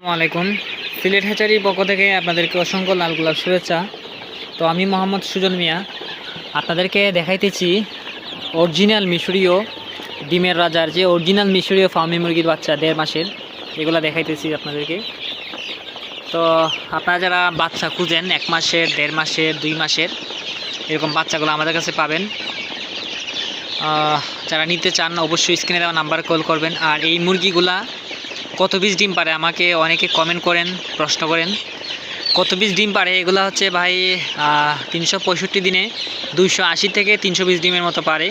আলাইকুম। সিলেট হ্যাচারির পক্ষ থেকে আপনাদেরকে অসংখ্য লাল গোলাপ শুভেচ্ছা। তো আমি মোহাম্মদ সুজন মিয়া। আপনাদেরকে দেখাইতেছি অরিজিনাল মিশরীয় ডিমের রাজার যে অরিজিনাল মিশরীয় ফার্মি মুরগির বাচ্চা দেড় মাসের, এগুলো দেখাইতেছি আপনাদেরকে। তো আপনারা যারা বাচ্চা খুঁজেন, এক মাসের, দেড় মাসের, দুই মাসের, এরকম বাচ্চাগুলো আমাদের কাছে পাবেন। যারা নিতে চান, অবশ্যই স্ক্রিনে দেওয়া নাম্বার কল করবেন। আর এই মুরগিগুলা কত পিস ডিম পারে? আমাকে অনেকে কমেন্ট করেন, প্রশ্ন করেন। কত পিস ডিম পারে? এগুলো হচ্ছে ভাই তিনশো পঁয়ষট্টি দিনে দুইশো আশি থেকে তিনশো পিস ডিমের মতো পারে।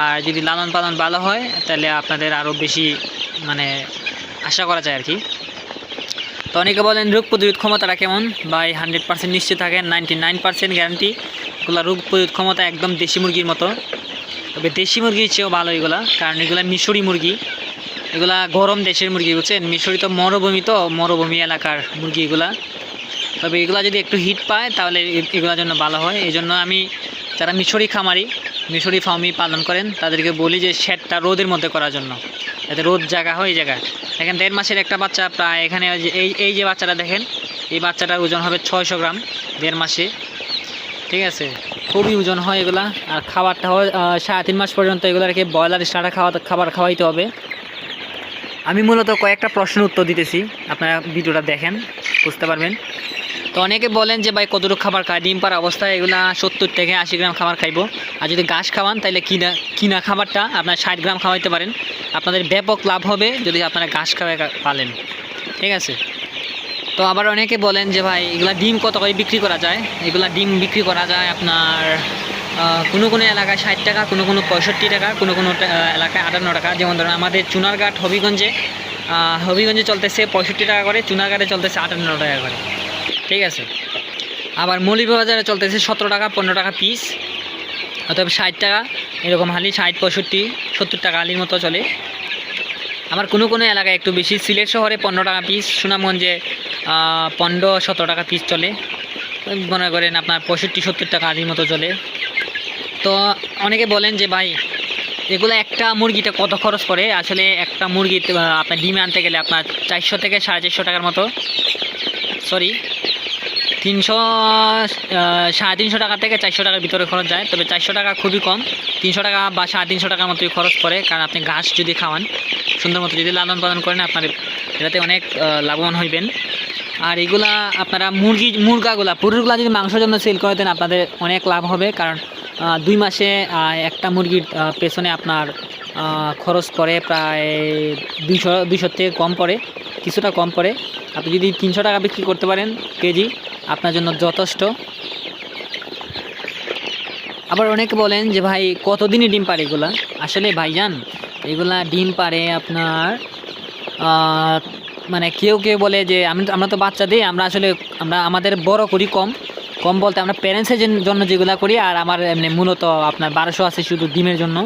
আর যদি লালন পালন ভালো হয়, তাহলে আপনাদের আরও বেশি মানে আশা করা যায় আর কি। তো অনেকে বলেন, রোগ প্রতিরোধ ক্ষমতাটা কেমন? ভাই, হান্ড্রেড পার্সেন্ট নিশ্চিত থাকেন, নাইনটি নাইন পার্সেন্ট গ্যারান্টি এগুলো রোগ প্রতিরোধ ক্ষমতা একদম দেশি মুরগির মতো। তবে দেশি মুরগির চেয়েও ভালো এগুলা, কারণ এগুলা মিশরি মুরগি। এগুলা গরম দেশের মুরগি, বুঝছেন? মিশরি তো মরুভূমি তো, মরুভূমি এলাকার মুরগি এগুলা। তবে এগুলা যদি একটু হিট পায়, তাহলে এগুলোর জন্য ভালো হয়। এই জন্য আমি যারা মিশরি খামারি, মিশরি ফার্মি পালন করেন, তাদেরকে বলি যে শেডটা রোদের মধ্যে করার জন্য। যাতে রোদ জায়গা হয় এই জায়গায়। দেখেন, দেড় মাসের একটা বাচ্চা প্রায় এখানে এই এই যে বাচ্চাটা দেখেন, এই বাচ্চাটার ওজন হবে ছয়শো গ্রাম দেড় মাসে। ঠিক আছে? খুবই ওজন হয় এগুলা। আর খাবারটা হয় সাড়ে তিন মাস পর্যন্ত এগুলাকে ব্রয়লার স্টার্টার খাওয়া খাবার খাওয়াইতে হবে। আমি মূলত কয়েকটা প্রশ্নের উত্তর দিতেছি। আপনারা ভিডিওটা দেখেন, বুঝতে পারবেন। তো অনেকে বলেন যে, ভাই, কতটুকু খাবার খায়? ডিম পার অবস্থায় এগুলা সত্তর থেকে আশি গ্রাম খাবার খাইবো। আর যদি ঘাস খাওয়ান তাহলে কিনা কিনা খাবারটা আপনার ষাট গ্রাম খাওয়াইতে পারেন। আপনাদের ব্যাপক লাভ হবে যদি আপনারা ঘাস খাওয়াই পালেন। ঠিক আছে? তো আবার অনেকে বলেন যে, ভাই, এগুলা ডিম কত করে বিক্রি করা যায়? এগুলা ডিম বিক্রি করা যায় আপনার কোনো কোনো এলাকায় ষাট টাকা, কোনো কোনো পঁয়ষট্টি টাকা, কোনো কোনো এলাকায় আটান্ন টাকা। যেমন ধরুন আমাদের চুনারঘাট হবিগঞ্জে হবিগঞ্জে চলতেছে পঁয়ষট্টি টাকা করে, চুনারঘাটে চলতেছে আটান্ন টাকা করে। ঠিক আছে? আবার মৌলিবাজারে চলতেছে সতেরো টাকা, পনেরো টাকা পিস অথবা ষাট টাকা, এরকম হালি ষাট, পঁয়ষট্টি, সত্তর টাকা হালির মতো চলে। আবার কোনো কোনো এলাকায় একটু বেশি, সিলেট শহরে পনেরো টাকা পিস সুনামগঞ্জে পনেরো, সতেরো টাকা পিস চলে। মনে করেন আপনার পঁয়ষট্টি, সত্তর টাকা আদির মতো চলে। তো অনেকে বলেন যে ভাই, এগুলো একটা মুরগিতে কত খরচ পড়ে? আসলে একটা মুরগি আপনার ডিমে আনতে গেলে আপনার চারশো থেকে সাড়ে চারশো টাকার মতো। সরি তিনশো সাড়ে তিনশো টাকা থেকে চারশো টাকার ভিতরে খরচ যায়। তবে চারশো টাকা খুবই কম। তিনশো টাকা বা সাড়ে তিনশো টাকার মতোই খরচ পড়ে, কারণ আপনি ঘাস যদি খাওয়ান, সুন্দর মতো যদি লালন পালন করেন, আপনার এটাতে অনেক লাভবান হইবেন। আর এগুলা আপনারা মুরগি, মুরগাগুলা, পুরুষগুলা যদি মাংসের জন্য সেল করে দেন, আপনাদের অনেক লাভ হবে, কারণ দুই মাসে একটা মুরগির পেছনে আপনার খরচ পড়ে প্রায় দুইশো, দুইশোর থেকে কম পড়ে, কিছুটা কম পড়ে। আপনি যদি তিনশো টাকা বিক্রি করতে পারেন কেজি, আপনার জন্য যথেষ্ট। আবার অনেকে বলেন যে, ভাই কতদিনই ডিম পারে এগুলা? আসলে ভাইজান, এগুলা ডিম পারে আপনার মানে কেউ কেউ বলে যে, আমি, আমরা তো বাচ্চা দিই, আমরা আসলে, আমরা, আমাদের বড় করি কম। কম বলতে আমরা প্যারেন্টসের জন্য যেগুলো করি, আর আমার এমনি মূলত আপনার বারোশো আছে শুধু ডিমের জন্য।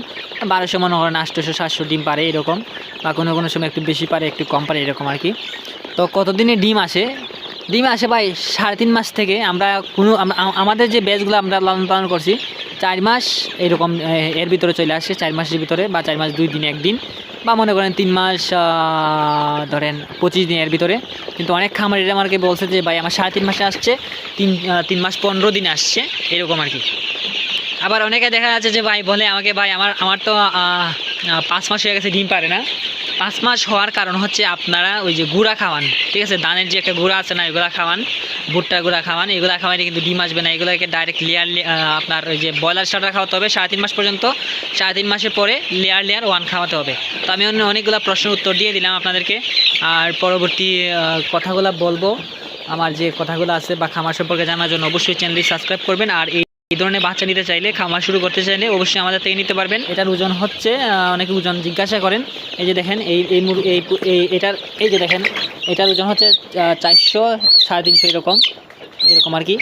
বারোশো মনে করেন আটশোশো, সাতশো ডিম পারে এরকম, বা কোনো কোনো সময় একটু বেশি পারে, একটু কম পারে এরকম আর কি। তো কতদিনে ডিম আসে? ডিম আসে ভাই সাড়ে তিন মাস থেকে আমরা কোনো আম- আম- আমাদের যে ব্যাচগুলো আমরা লালন পালন করছি, চার মাস এরকম এর ভিতরে চলে আসে, চার মাসের ভিতরে বা চার মাস দুই দিন একদিন বা মনে করেন তিন মাস ধরেন পঁচিশ দিনের ভিতরে। কিন্তু অনেক খামারিরা আমাকে বলছে যে, ভাই, আমার সাড়ে তিন মাসে আসছে, তিন তিন মাস পনেরো দিন আসছে। এরকম আর কি। আবার অনেকে দেখা যাচ্ছে যে, ভাই, বলে আমাকে, ভাই, আমার আমার তো পাঁচ মাস হয়ে গেছে, ডিম পারে না। পাঁচ মাস হওয়ার কারণ হচ্ছে আপনারা ওই যে গুঁড়া খাওয়ান, ঠিক আছে? ধানের যে একটা গুঁড়া আছে না, এগুলা খাওয়ান, ভুট্টা গুঁড়া খাওয়ান, এগুলা খাওয়াইলে কিন্তু ডিম আসবে না, এগুলোকে ডাইরেক্ট লেয়ার আপনার ওই যে ব্রয়লার স্টার্টার খাওয়াতে হবে সাড়ে তিন মাস পর্যন্ত। সাড়ে তিন মাসের পরে লেয়ার লেয়ার ওয়ান খাওয়াতে হবে। তো আমি অন্য অনেকগুলো প্রশ্নের উত্তর দিয়ে দিলাম আপনাদেরকে। আর পরবর্তী কথাগুলো বলব। আমার যে কথাগুলো আছে বা খামার সম্পর্কে জানার জন্য অবশ্যই চ্যানেলটি সাবস্ক্রাইব করবেন। আর এই এই ধরনের বাচ্চা নিতে চাইলে খামার শুরু করতে চাইলে অবশ্যই আমাদের থেকে নিতে পারবেন। এটার ওজন হচ্ছে অনেকে ওজন জিজ্ঞাসা করেন। এই যে দেখেন, এই এই এই এটার, এই যে দেখেন, এটার ওজন হচ্ছে চারশো, সাড়ে তিনশো এরকম এরকম আর কি।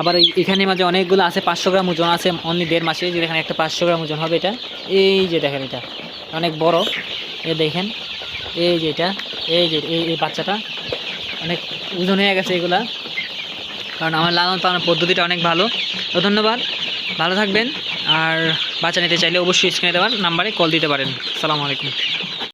আবার এখানে মাঝে অনেকগুলো আছে, পাঁচশো গ্রাম ওজন আছে অনলি দেড় মাসে যে দেখেন, একটা পাঁচশো গ্রাম ওজন হবে এটা। এই যে দেখেন এটা, অনেক বড়। এ দেখেন, এই যে এটা, এই যে এই বাচ্চাটা, অনেক ওজন হয়ে গেছে এগুলা। কারণ আমার লালন পালন পদ্ধতিটা অনেক ভালো। তো ধন্যবাদ, ভালো থাকবেন। আর বাচ্চা নিতে চাইলে অবশ্যই স্ক্রিনে দেওয়ার নাম্বারে কল দিতে পারেন। সালামু আলাইকুম।